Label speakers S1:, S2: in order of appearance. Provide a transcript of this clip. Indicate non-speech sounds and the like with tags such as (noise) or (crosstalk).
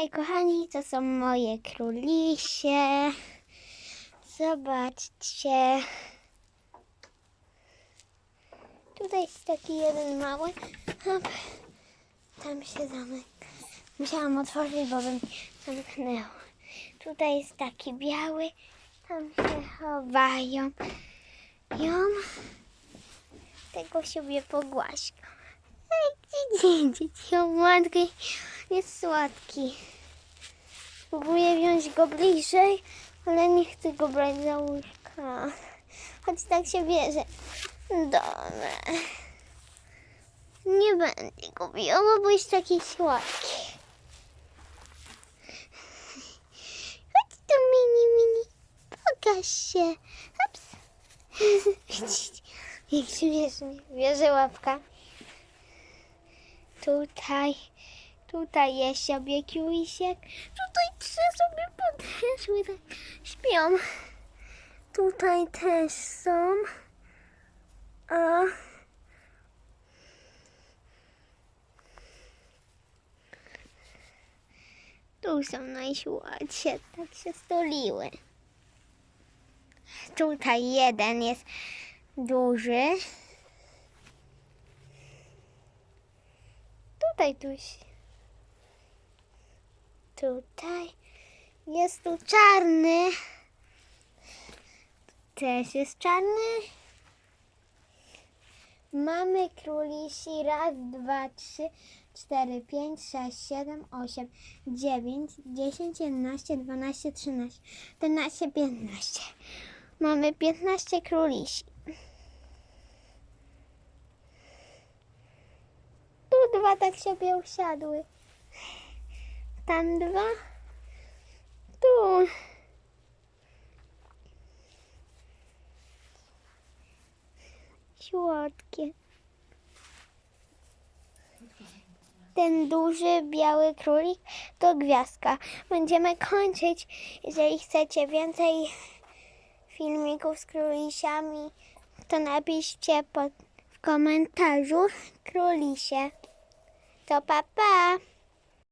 S1: Hej kochani, to są moje królisie. Zobaczcie. Tutaj jest taki jeden mały. Hop. Tam się zamyka. Musiałam otworzyć, bo bym zamknęła. Tutaj jest taki biały. Tam się chowają. Ją. Tego sobie pogłaśkam. Ej, gdzie dzieci? O matki, jest słodki. Spróbuję wziąć go bliżej, ale nie chcę go brać za łóżka. Choć tak się bierze. Dobra. Nie będę go biła, bo jest taki słodki. Chodź tu, mini, mini. Pokaż się. Hops. Widzicie, (laughs) jak śmiesznie. Bierze łapka. Tutaj, tutaj jest sobie. Tutaj trzy sobie podeszły, tak śpią. Tutaj też są. A tu są najsłodsze, tak się stoliły. Tutaj jeden jest duży. Tutaj tuś. Tutaj jest tu czarny. Też jest czarny. Mamy królisi raz, dwa, trzy, cztery, pięć, sześć, siedem, osiem, dziewięć, dziesięć, jedenaście, dwanaście, trzynaście, czternaście, piętnaście. Mamy piętnaście królisi. Tu dwa tak sobie usiadły. Tam dwa. Tu. Słodkie. Ten duży biały królik to gwiazdka. Będziemy kończyć. Jeżeli chcecie więcej filmików z królisiami, to napiszcie pod, w komentarzu królisie. To pa pa!